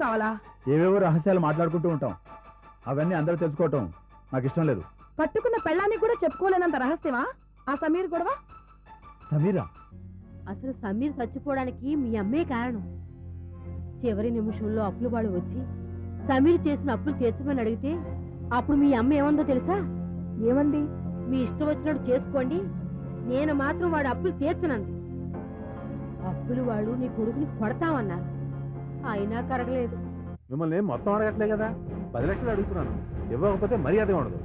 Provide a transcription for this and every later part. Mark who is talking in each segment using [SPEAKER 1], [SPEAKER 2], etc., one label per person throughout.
[SPEAKER 1] కావాలా?
[SPEAKER 2] ఏవేవో రహస్యాలు మాట్లాడుకుంటూ ఉంటాం. అవన్నీ అందరూ తెలుసుకోవటం నాకు ఇష్టం లేదు.
[SPEAKER 1] కట్టుకున్న పెళ్ళానికి కూడా చెప్పుకోలేనంత రహస్యమా? ఆ సమీర్ గొడవ?
[SPEAKER 2] సమీరా?
[SPEAKER 3] అసలు సమీర్ చచ్చిపోవడానికి మీ అమ్మే కారణం. చివరి నిమిషంలో అప్పులు వాళ్ళు వచ్చి సమీర్ చేసిన అప్పులు తీర్చమని అడిగితే అప్పుడు మీ అమ్మ ఏమందో తెలుసా?
[SPEAKER 1] ఏమంది?
[SPEAKER 3] మీ ఇష్టం వచ్చినట్టు చేసుకోండి. నేను మాత్రం వాడు అప్పులు తీర్చనంది. అప్పులు వాళ్ళు నీ కొడుకుని కొడతామన్నారు. అయినా కరగలేదు.
[SPEAKER 4] మిమ్మల్ని ఏం మొత్తం అడగట్లే కదా. పది లక్షలు అడుగుతున్నాను. ఇవ్వకపోతే మర్యాద ఉండదు?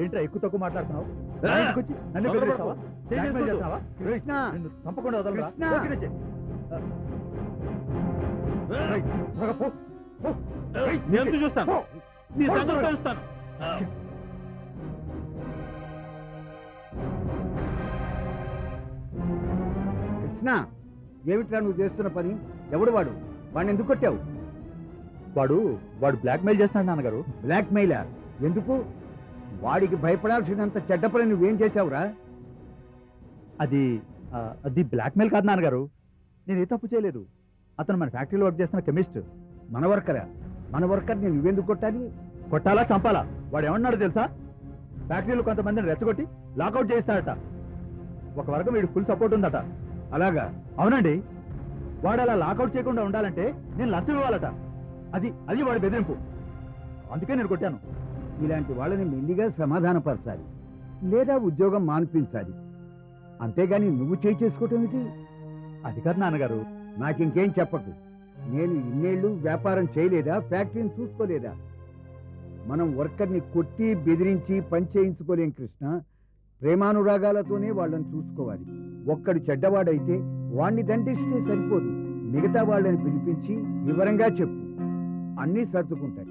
[SPEAKER 2] ఏంట్రా ఎక్కువ తక్కువ మాట్లాడుతున్నావు?
[SPEAKER 4] నేను చూస్తాను. నీ సంగతి. తెలుస్తాను.
[SPEAKER 5] కృష్ణ ఏమిట్రా నువ్వు చేస్తున్న పని? ఎవడు వాడు? వాడిని ఎందుకు కొట్టావు?
[SPEAKER 2] వాడు వాడు బ్లాక్మెయిల్ చేస్తున్నాడు నాన్నగారు.
[SPEAKER 5] బ్లాక్మెయిల్ ఎందుకు? వాడికి భయపడాల్సినంత చెడ్డ పని నువ్వేం చేశావురా?
[SPEAKER 2] అది ఆ, అది బ్లాక్మెయిల్ కాదు నాన్నగారు. నేను ఏ తప్పు చేయలేదు. అతను మన ఫ్యాక్టరీలో వర్క్ చేస్తున్న కెమిస్ట్
[SPEAKER 5] మన వర్కరా మన వర్కర్ నేను నువ్వెందుకు కొట్టాలి?
[SPEAKER 2] కొట్టాలా చంపాలా? వాడు ఏమన్నాడు తెలుసా? ఫ్యాక్టరీలో కొంతమందిని రెచ్చగొట్టి లాకౌట్ చేస్తాడట ఒక వర్గం వీడు ఫుల్ సపోర్ట్ ఉందట.
[SPEAKER 5] అలాగా?
[SPEAKER 2] అవునండి. వాడు అలా లాకౌట్ చేయకుండా ఉండాలంటే నేను లంచం ఇవ్వాలట. అది అది వాడి బెదిరింపు. అందుకే నేను కొట్టాను.
[SPEAKER 5] ఇలాంటి వాళ్ళని మెల్లిగా సమాధానపరచాలి. లేదా ఉద్యోగం మాన్పించాలి. అంతేగాని నువ్వు చేయి చేసుకోవటం ఏమిటి
[SPEAKER 2] అది కాదు నాన్నగారు.
[SPEAKER 5] నాకింకేం చెప్పకు. నేను ఇన్నేళ్ళు వ్యాపారం చేయలేదా? ఫ్యాక్టరీని చూసుకోలేదా? మనం వర్కర్ని కొట్టి బెదిరించి పని చేయించుకోలేం కృష్ణ. ప్రేమానురాగాలతోనే వాళ్ళని చూసుకోవాలి. ఒక్కడు చెడ్డవాడైతే వాణ్ణి దండిస్తే సరిపోదు. మిగతా వాళ్ళని పిలిపించి వివరంగా చెప్పు. అన్నీ సర్దుకుంటాయి.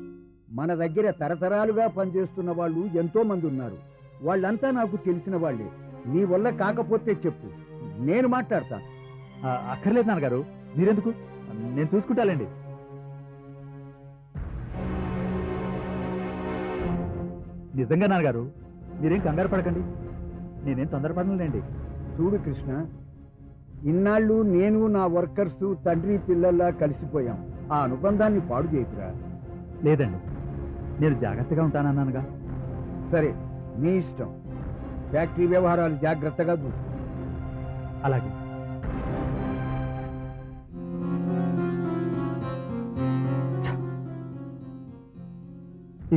[SPEAKER 5] మన దగ్గర తరతరాలుగా పనిచేస్తున్న వాళ్ళు ఎంతో మంది ఉన్నారు. వాళ్ళంతా నాకు తెలిసిన వాళ్ళే. నీ వల్ల కాకపోతే చెప్పు. నేను మాట్లాడతా.
[SPEAKER 2] ఆ, అక్కర్లేదు నాన్నగారు. మీరెందుకు? నేను చూసుకుంటానండి నిజంగా నాన్నగారు మీరేం కంగారు పడకండి. నేనేం తొందరపడలేండి
[SPEAKER 5] చూడు కృష్ణ ఇన్నాళ్ళు నేను నా వర్కర్స్ తండ్రి పిల్లల్లా కలిసిపోయాం. ఆ అనుబంధాన్ని పాడు చేయకురా
[SPEAKER 2] లేదండి. నేను జాగ్రత్తగా ఉంటానన్నానుగా.
[SPEAKER 5] సరే మీ ఇష్టం. ఫ్యాక్టరీ వ్యవహారాలు జాగ్రత్తగా చూసుకో.
[SPEAKER 2] అలాగే!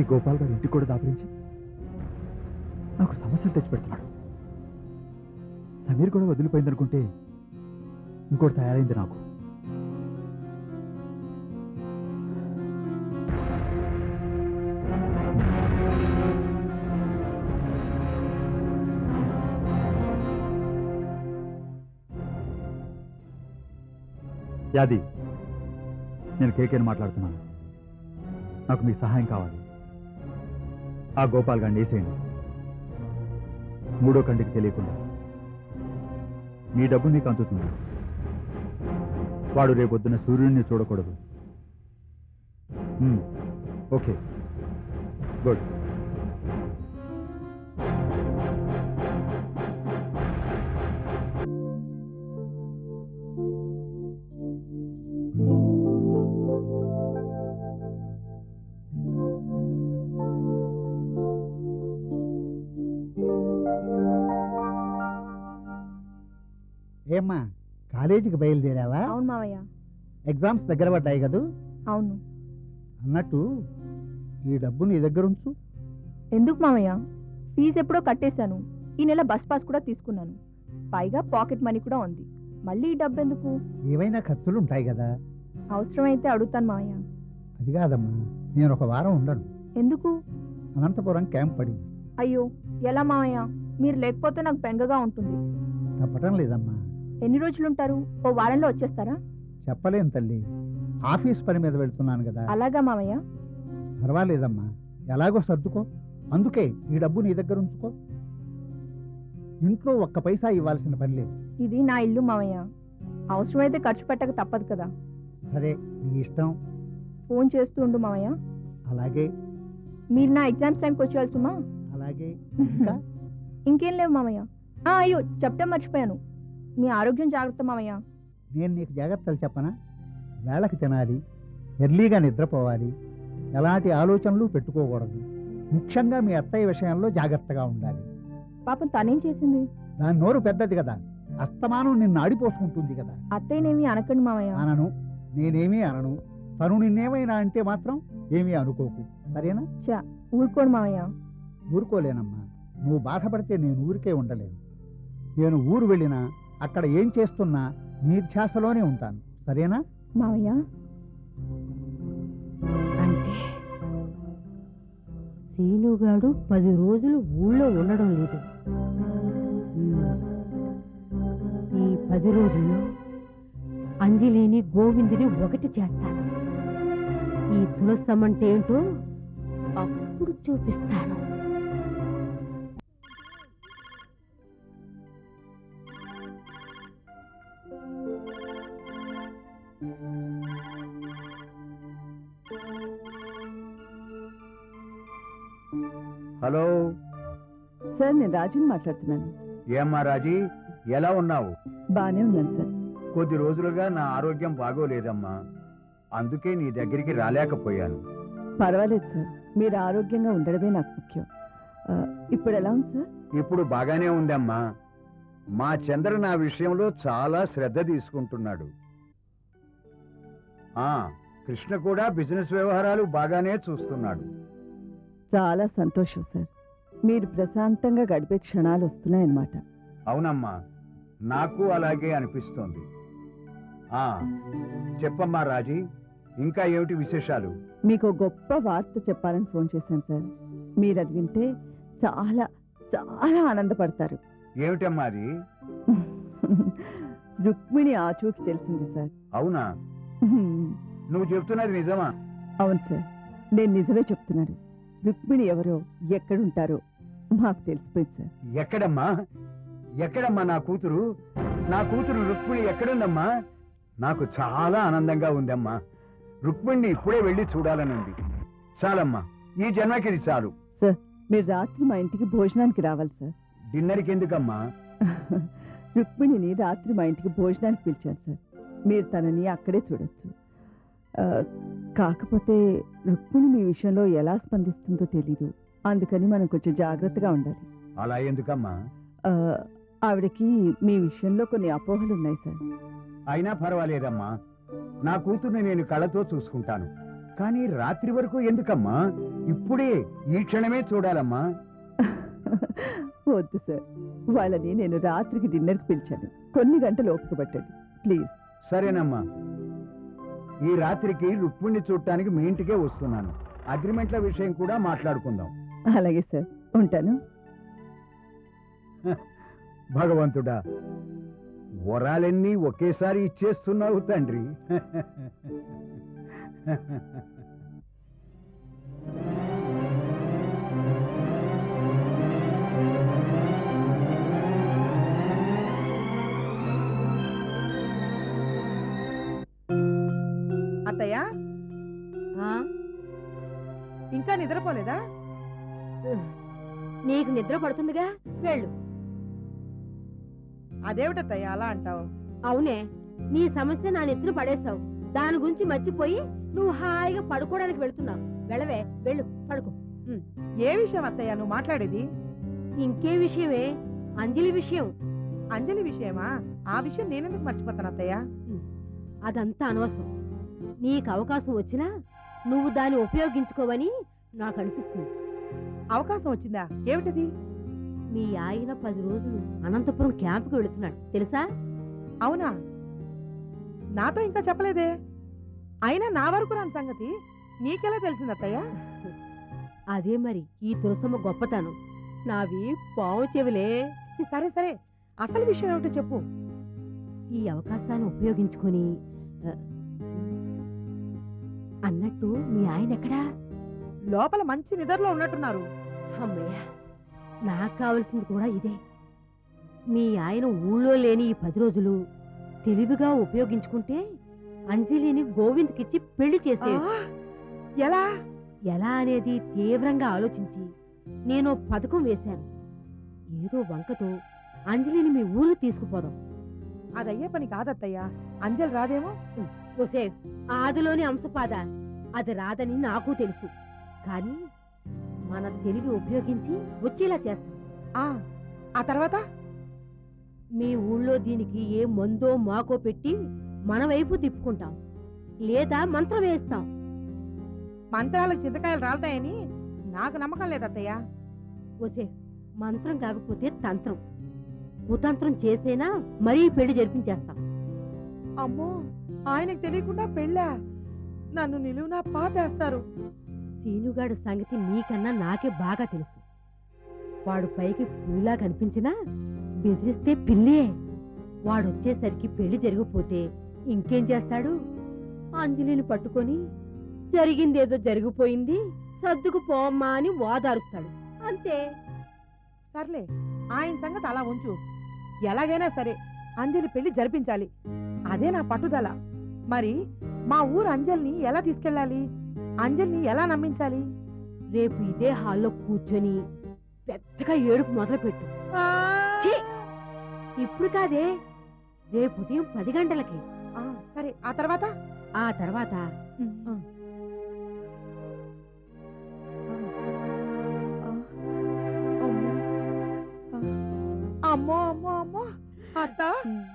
[SPEAKER 2] ఈ గోపాల్ గారి ఇంటికి కూడా దాపరించి నాకు సమస్యలు తెచ్చిపెడుతున్నాడు. సమీర్ కూడా వదిలిపోయిందనుకుంటే ఇంకోటి తయారైంది నాకు. యాది నేను కేకేని మాట్లాడుతున్నాను. నాకు మీ సహాయం కావాలి. ఆ గోపాల్ గారిని వేసేయండి. మూడో కంటికి తెలియకుండా. మీ డబ్బు మీకు అందుతుంది. వాడు రేపొద్దున సూర్యుడిని చూడకూడదు. ఓకే. గుడ్.
[SPEAKER 5] కాలేజీకి బయలుదేరావా?
[SPEAKER 1] అవును మావయ్య.
[SPEAKER 5] ఎగ్జామ్స్ దగ్గర పడ్డాయి కదూ?
[SPEAKER 1] అవును.
[SPEAKER 5] అన్నట్టు ఈ డబ్బు నీ దగ్గర ఉంచు.
[SPEAKER 1] ఎందుకు మావయ్య? ఫీజు ఎప్పుడో కట్టేశాను. ఈ నెల బస్ పాస్ కూడా తీసుకున్నాను. పైగా పాకెట్ మనీ కూడా ఉంది. మళ్ళీ ఈ డబ్బు ఎందుకు?
[SPEAKER 5] ఏవైనా ఖర్చులు ఉంటాయి కదా.
[SPEAKER 1] అవసరమైతే అడుగుతాను మావయ్య.
[SPEAKER 5] అది కాదమ్మా నేను ఒక వారం ఉండను.
[SPEAKER 1] ఎందుకు?
[SPEAKER 5] అనంతపురం క్యాంప్ పడింది.
[SPEAKER 1] అయ్యో ఎలా మావయ్య? మీరు లేకపోతే నాకు బెంగగా ఉంటుంది.
[SPEAKER 5] తప్పటం లేదమ్మా.
[SPEAKER 1] ఎన్ని రోజులు ఉంటారు ఓ వారంలో వచ్చేస్తారా?
[SPEAKER 5] చెప్పలేను తల్లి. ఆఫీస్ పని మీద వెళ్తున్నాను కదా.
[SPEAKER 1] అలాగా మావయ్య
[SPEAKER 5] పర్వాలేదమ్మా. ఎలాగో సర్దుకో. అందుకే ఈ డబ్బు నీ దగ్గర ఉంచుకో. ఇంట్లో ఒక్క పైసా ఇవ్వాల్సిన పని లేదు.
[SPEAKER 1] ఇది నా ఇల్లు మావయ్య అవసరమైతే ఖర్చు పెట్టక తప్పదు కదా.
[SPEAKER 5] సరే నీ ఇష్టం.
[SPEAKER 1] ఫోన్ చేస్తూ ఉండు మావయ్య
[SPEAKER 5] అలాగే.
[SPEAKER 1] మీరు నా ఎగ్జామ్స్ టైంకి వచ్చేయాల్సుమా
[SPEAKER 5] అలాగే. ఇంకా?
[SPEAKER 1] ఇంకేం లేవు మామయ్య. ఆ, అయ్యో చెప్తే మర్చిపోయాను. మీ ఆరోగ్యం జాగ్రత్త మామయ్య.
[SPEAKER 5] నేను నీకు జాగ్రత్తలు చెప్పనా?
[SPEAKER 6] వేళకి తినాలి ఎర్లీగా నిద్రపోవాలి ఎలాంటి ఆలోచనలు పెట్టుకోకూడదు. ముఖ్యంగా మీ అత్తయ్య విషయంలో జాగ్రత్తగా ఉండాలి.
[SPEAKER 7] పాపం తనేం చేసింది?
[SPEAKER 6] దాని నోరు పెద్దది కదా అస్తమానం నిన్ను ఆడిపోసుకుంటుంది కదా.
[SPEAKER 7] అత్తయ్యనేమి అనకండి మావయ్య
[SPEAKER 6] అనను నేనేమీ అనను. తను నిన్నేమైనా అంటే మాత్రం ఏమీ అనుకోకు. సరేనా?
[SPEAKER 7] ఊరుకోడు మావయ్య
[SPEAKER 6] ఊరుకోలేనమ్మా. నువ్వు బాధపడితే నేను ఊరికే ఉండలేను. నేను ఊరు వెళ్ళినా అక్కడ ఏం చేస్తున్నా నీ ధ్యాసలోనే ఉంటాను. సరేనా?
[SPEAKER 7] మావయ్య.
[SPEAKER 3] అంటే సీనుగాడు పది రోజులు ఊళ్ళో ఉండడం లేదు. ఈ పది రోజులు అంజలిని గోవిందుని ఒకటి చేస్తాను. ఈ తులసం అంటే ఏంటో అప్పుడు చూపిస్తాను.
[SPEAKER 7] నేను రాజుని మాట్లాడుతున్నాను.
[SPEAKER 5] ఏమ్మా రాజీ ఎలా ఉన్నావు?
[SPEAKER 7] బానే ఉన్నాను సార్.
[SPEAKER 5] కొద్ది రోజులుగా నా ఆరోగ్యం బాగోలేదమ్మా. అందుకే నీ దగ్గరికి రాలేకపోయాను.
[SPEAKER 7] పర్వాలేదు సార్. మీరు ఆరోగ్యంగా ఉండడమే నాకు ముఖ్యం. ఆ, ఇప్పుడు ఎలా ఉంది సార్?
[SPEAKER 5] ఇప్పుడు బాగానే ఉందమ్మా. మా చంద్ర నా విషయంలో చాలా శ్రద్ధ తీసుకుంటున్నాడు. ఆ కృష్ణ కూడా బిజినెస్ వ్యవహారాలు బాగానే చూస్తున్నాడు.
[SPEAKER 7] చాలా సంతోషం సార్. మీరు ప్రశాంతంగా గడిపే క్షణాలు వస్తున్నాయన్నమాట.
[SPEAKER 5] అవునమ్మా నాకు అలాగే అనిపిస్తోంది. ఆ చెప్పమ్మా రాజీ ఇంకా ఏమిటి విశేషాలు?
[SPEAKER 7] మీకు గొప్ప వార్త చెప్పాలని ఫోన్ చేశాను సార్. మీరు అది వింటే చాలా చాలా ఆనందపడతారు.
[SPEAKER 5] ఏమిటమ్మా అది?
[SPEAKER 7] రుక్మిణి ఆచూకి తెలిసింది సార్.
[SPEAKER 5] అవునా? నువ్వు చెప్తున్నది నిజమా?
[SPEAKER 7] అవును సార్ నేను నిజమే చెప్తున్నాను. రుక్మిణి ఎవరో ఎక్కడుంటారో మాకు తెలిసిపోయింది సార్.
[SPEAKER 5] ఎక్కడమ్మా? ఎక్కడమ్మా నా కూతురు? నా కూతురు రుక్మిణి ఎక్కడుందమ్మా? నాకు చాలా ఆనందంగా ఉందమ్మా. రుక్మిణిని ఇప్పుడే వెళ్ళి చూడాలనుంది. చాలమ్మా ఈ జన్మకి ఇది చాలు
[SPEAKER 7] మీరు రాత్రి మా ఇంటికి భోజనానికి రావాలి సార్.
[SPEAKER 5] డిన్నర్కి ఎందుకమ్మా?
[SPEAKER 7] రుక్మిణిని రాత్రి మా ఇంటికి భోజనానికి పిలిచాను సార్. మీరు తనని అక్కడే చూడొచ్చు. కాకపోతే రుక్మిణి మీ విషయంలో ఎలా స్పందిస్తుందో తెలీదు. అందుకని మనం కొంచెం జాగ్రత్తగా ఉండాలి.
[SPEAKER 5] అలా ఎందుకమ్మా?
[SPEAKER 7] ఆ, ఆవిడకి మీ విషయంలో కొన్ని అపోహలు ఉన్నాయి సార్.
[SPEAKER 5] అయినా పర్వాలేదమ్మా. నా కూతుర్ని నేను కళ్ళతో చూసుకుంటాను. కానీ రాత్రి వరకు ఎందుకమ్మా? ఇప్పుడే ఈ క్షణమే చూడాలమ్మా.
[SPEAKER 7] వద్దు సార్. వాళ్ళని నేను రాత్రికి డిన్నర్కి పిలిచాను. కొన్ని గంటలు ఓపిక పట్టండి. ప్లీజ్.
[SPEAKER 5] సరేనమ్మా. ఈ రాత్రికి రుక్మిణ్ణి చూడటానికి మీ ఇంటికే వస్తున్నాను. అగ్రిమెంట్ల విషయం కూడా మాట్లాడుకుందాం.
[SPEAKER 7] అలాగే సార్. ఉంటాను.
[SPEAKER 5] భగవంతుడా వరాలన్నీ ఒకేసారి ఇచ్చేస్తున్నావు తండ్రి.
[SPEAKER 8] అత్తయ్య? ఇంకా నిద్రపోలేదా?
[SPEAKER 3] నీకు నిద్ర పడుతుందిగా? వెళ్ళు.
[SPEAKER 8] అదేమిటత్తయ్య అలా అంటావు?
[SPEAKER 3] అవునే. నీ సమస్య నా నెత్తిన పడేశావు. దాని గురించి మర్చిపోయి నువ్వు హాయిగా పడుకోవడానికి వెళ్తున్నావు. వెళ్ళవే వెళ్ళు పడుకో.
[SPEAKER 8] ఏ విషయం అత్తయ్య నువ్వు మాట్లాడేది?
[SPEAKER 3] ఇంకే విషయమే. అంజలి విషయం.
[SPEAKER 8] అంజలి విషయమా? ఆ విషయం నేనెందుకు మర్చిపోతాను అత్తయ్య
[SPEAKER 3] అదంతా అనవసరం. నీకు అవకాశం వచ్చినా నువ్వు దాన్ని ఉపయోగించుకోవని నాకు అనిపిస్తుంది.
[SPEAKER 8] అవకాశం వచ్చిందా? ఏమిటది?
[SPEAKER 3] మీ ఆయన పది రోజులు అనంతపురం క్యాంపుకి వెళుతున్నాడు. తెలుసా?
[SPEAKER 8] అవునా? నాతో ఇంకా చెప్పలేదే. అయినా నా వరకు రాని సంగతి నీకెలా తెలిసింది అత్తయ్య?
[SPEAKER 3] అదే మరి ఈ తులసమ్మ గొప్పతనం. నావి పావు చెవిలే.
[SPEAKER 8] సరే సరే. అసలు విషయం ఏమిటో చెప్పు.
[SPEAKER 3] ఈ అవకాశాన్ని ఉపయోగించుకొని అన్నట్టు మీ ఆయన ఎక్కడా?
[SPEAKER 8] లోపల మంచి నిద్రలో ఉన్నట్టున్నారు.
[SPEAKER 3] అమ్మయ్య నాకు కావలసింది కూడా ఇదే. మీ ఆయన ఊళ్ళో లేని ఈ పది రోజులు తెలివిగా ఉపయోగించుకుంటే అంజలిని గోవింద్కిచ్చి పెళ్ళి చేసే
[SPEAKER 8] ఎలా?
[SPEAKER 3] ఎలా అనేది తీవ్రంగా ఆలోచించి నేను పథకం వేశాను. ఏదో వంకతో అంజలిని మీ ఊరు తీసుకుపోదాం.
[SPEAKER 8] అదయ్యే పని కాదత్తయ్య అంజలి రాదేమో?
[SPEAKER 3] ఒసే ఆదిలోని అంశపాద అది రాదని నాకు తెలుసు. కానీ మన తెలివి ఉపయోగించి వచ్చేలా చేస్తాం.
[SPEAKER 8] ఆ ఆ తర్వాత
[SPEAKER 3] మీ ఊళ్ళో దీనికి ఏ మందో మాకో పెట్టి మన వైపు తిప్పుకుంటాం. లేదా మంత్రం వేస్తాం.
[SPEAKER 8] మంత్రాలకు చింతకాయలు రాలతాయని నాకు నమ్మకం లేదత్తయ్య
[SPEAKER 3] ఒసే మంత్రం కాకపోతే తంత్రం. కుతంత్రం చేసేనా మరీ పెళ్ళి జరిపించేస్తాం.
[SPEAKER 8] అమ్మో ఆయనకు తెలియకుండా పెళ్ళా? నన్ను నిలువునా పాతేస్తారు.
[SPEAKER 3] సీనుగాడు సంగతి నీకన్నా నాకే బాగా తెలుసు. వాడు పైకి పులిలా కనిపించినా బెదిరిస్తే పిల్లే. వాడొచ్చేసరికి పెళ్ళి జరిగిపోతే ఇంకేం చేస్తాడు? అంజలిని పట్టుకొని జరిగిందేదో జరిగిపోయింది సర్దుకు పోమ్మా అని వాదారుస్తాడు. అంతే.
[SPEAKER 8] సర్లే ఆయన సంగతి అలా ఉంచు. ఎలాగైనా సరే అంజలి పెళ్ళి జరిపించాలి. అదే నా పట్టుదల. మరి మా ఊరు అంజలిని ఎలా తీసుకెళ్ళాలి? అంజలిని ఎలా నమ్మించాలి?
[SPEAKER 3] రేపు ఇదే హాల్లో కూర్చొని పెద్దగా ఏడుపు మొదలుపెట్టు. ఛీ! ఇప్పుడు కాదే రేపు ఉదయం పది గంటలకి.
[SPEAKER 8] ఆ, సరే ఆ తర్వాత?
[SPEAKER 3] ఆ తర్వాత.
[SPEAKER 8] ఆ. అమ్మో అమ్మో అమ్మో. అత్త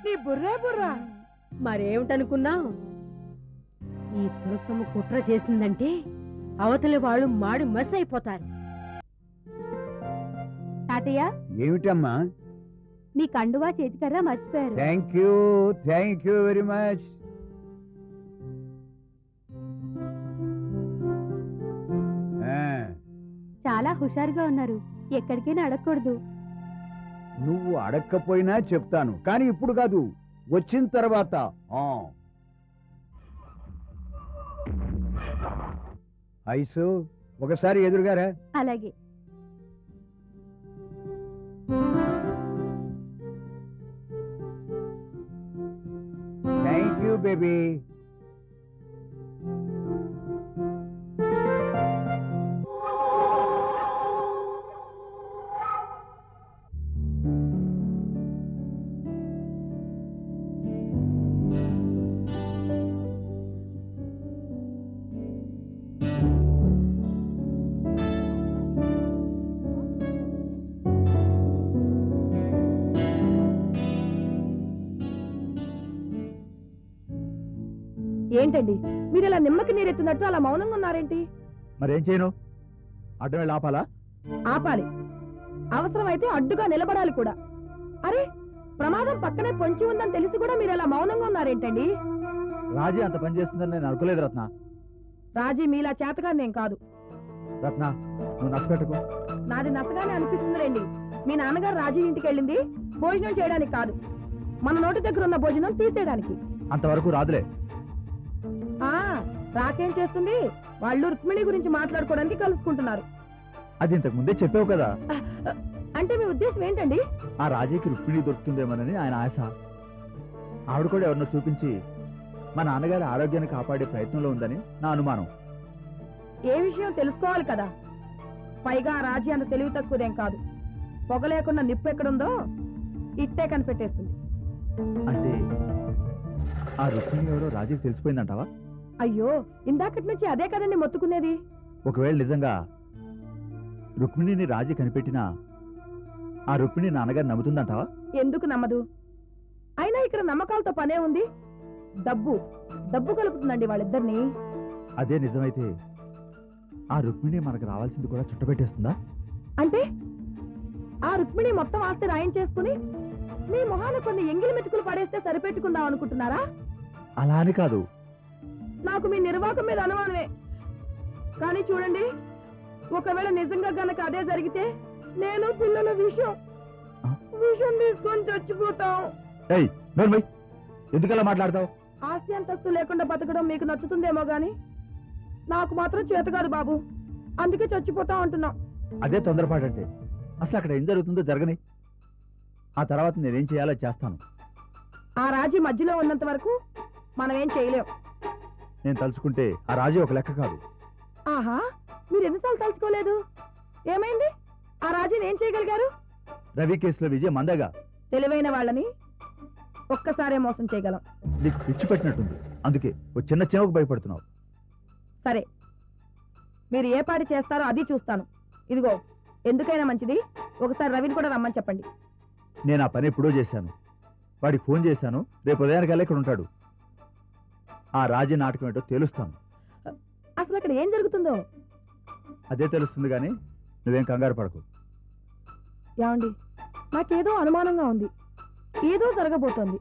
[SPEAKER 8] నీ బుర్రే బుర్రా.
[SPEAKER 3] మరేమిటనుకున్నావు? ఈ తులసమ్మ కుట్ర చేసిందంటే అవతలి వాళ్ళు మాడి మస్ అయిపోతారు. తాతయ్య?
[SPEAKER 5] ఏమిటమ్మా?
[SPEAKER 3] మీ కండువా చేతికర్రా మర్చిపోయారు.
[SPEAKER 5] Thank you thank you very much
[SPEAKER 3] చాలా హుషారుగా ఉన్నారు. ఎక్కడికైనా అడగకూడదు.
[SPEAKER 5] నువ్వు అడక్కపోయినా చెప్తాను. కానీ ఇప్పుడు కాదు వచ్చిన తర్వాత ఐసు ఒకసారి ఎదురుగారా?
[SPEAKER 3] అలాగే.
[SPEAKER 5] థ్యాంక్ యూ బేబీ
[SPEAKER 8] ఏంటండి మీరు ఇలా నిమ్మకి నీరెత్తున్నట్టు అలా మౌనంగా ఉన్నారేంటి?
[SPEAKER 2] మరేం చేయను? అడ్డం వెళ్ళి ఆపాలా?
[SPEAKER 8] ఆపాలి. అవసరమైతే అడ్డుగా నిలబడాలి కూడా. అరే ప్రమాదం పక్కనే పొంచి ఉందని తెలిసి కూడా మీరు ఇలా మౌనంగా ఉన్నారేంటండి?
[SPEAKER 2] రాజీ అంత పని చేస్తుందని నేను అనుకోలేదు రత్న.
[SPEAKER 8] రాజీ మీలా చేతగా నేను కాదు.
[SPEAKER 2] రత్న నువ్వు నచ్చపెట్టుకో
[SPEAKER 8] నాది నసగానే అనిపిస్తుందిలేండి. మీ నాన్నగారు రాజీ ఇంటికి వెళ్ళింది భోజనం చేయడానికి కాదు. మన నోటి దగ్గర ఉన్న భోజనం తీసేయడానికి.
[SPEAKER 2] అంతవరకు రాదులే.
[SPEAKER 8] రాకేం చేస్తుంది? వాళ్ళు రుక్మిణి గురించి మాట్లాడుకోవడానికి కలుసుకుంటున్నారు.
[SPEAKER 2] అది ఇంతకు ముందే చెప్పావు కదా.
[SPEAKER 8] అంటే మీ ఉద్దేశం ఏంటండి?
[SPEAKER 2] ఆ రాజీకి రుక్మిణి దొరుకుతుందేమోనని ఆయన ఆశ. ఆవిడ కూడా ఎవరినో చూపించి మా నాన్నగారి ఆరోగ్యాన్ని కాపాడే ప్రయత్నంలో ఉందని నా అనుమానం.
[SPEAKER 8] ఏ విషయం తెలుసుకోవాలి కదా? పైగా రాజీ అంత తెలివి తక్కువదేం కాదు. పొగ లేకుండా నిప్పు ఎక్కడుందో ఇట్టే కనిపెట్టేస్తుంది.
[SPEAKER 2] అంటే ఆ రుక్మిణి ఎవరో రాజీకి తెలిసిపోయిందంటావా?
[SPEAKER 8] అయ్యో ఇందాకటి నుంచి అదే కదండి మొత్తుకునేది?
[SPEAKER 2] ఒకవేళ నిజంగా రుక్మిణిని రాజీ కనిపెట్టినా ఆ రుక్మిణి నాన్నగారు నమ్ముతుందంటావా?
[SPEAKER 8] ఎందుకు నమ్మదు? అయినా ఇక్కడ నమ్మకాలతో పనే ఉంది. డబ్బు డబ్బు కలుపుతుందండి వాళ్ళిద్దరిని.
[SPEAKER 2] అదే నిజమైతే ఆ రుక్మిణి మనకు రావాల్సింది కూడా చుట్టపెట్టేస్తుందా
[SPEAKER 8] అంటే ఆ రుక్మిణి మొత్తం ఆస్తి రాయం చేసుకుని మీ మొహాన కొన్ని ఎంగిలి మెతుకులు పడేస్తే సరిపెట్టుకుందాం అనుకుంటున్నారా?
[SPEAKER 2] అలా అని కాదు.
[SPEAKER 8] నాకు మీ నిర్వాహకం మీద అనుమానమే. కానీ చూడండి ఒకవేళ నిజంగా గనక అదే జరిగితే నేను పిల్లల విషయం? విషయం తీసుకొని చచ్చిపోతాం.
[SPEAKER 2] ఎందుకలా మాట్లాడతావు?
[SPEAKER 8] ఆస్తి అంతస్తు లేకుండా బతకడం మీకు నచ్చుతుందేమో గాని నాకు మాత్రం చేత కాదు బాబు. అందుకే చచ్చిపోతాం అంటున్నాం.
[SPEAKER 2] అదే తొందరపాటంటే. అసలు అక్కడ ఏం జరుగుతుందో జరగని. ఆ తర్వాత నేనేం చేయాలో చేస్తాను.
[SPEAKER 8] ఆ రాజీ మధ్యలో ఉన్నంత వరకు మనం ఏం చేయలేం.
[SPEAKER 2] నేను తలుచుకుంటే ఆ రాజీ ఒక లెక్క కాదు.
[SPEAKER 8] ఆహా మీరు ఎన్నిసార్లు తలుచుకోలేదు? ఏమైంది? ఆ రాజీని ఏం చేయగలిగారు?
[SPEAKER 2] రవి కేసులో విజయ మందగా.
[SPEAKER 8] తెలివైన వాళ్ళని ఒక్కసారే మోసం చేయగలం.
[SPEAKER 2] నీకు పిచ్చి పెట్టినట్టుంది. అందుకే ఓ చిన్న చీమకు భయపడుతున్నావు.
[SPEAKER 8] సరే. మీరు ఏ పాటి చేస్తారో అది చూస్తాను. ఇదిగో ఎందుకైనా మంచిది. ఒకసారి రవిని కూడా రమ్మని చెప్పండి.
[SPEAKER 2] నేను ఆ పని ఎప్పుడో చేశాను. వాడికి ఫోన్ చేశాను. రేపు ఉదయానికల్లా ఇక్కడ ఉంటాడు. ఆ రాజీ నాటకం ఏంటో తెలుస్తాను.
[SPEAKER 8] అసలు అక్కడ ఏం జరుగుతుందో?
[SPEAKER 2] అదే తెలుస్తుంది కానీ నువ్వేం కంగారు పడకు.
[SPEAKER 8] ఏమండి నాకేదో అనుమానంగా ఉంది. ఏదో జరగబోతోంది.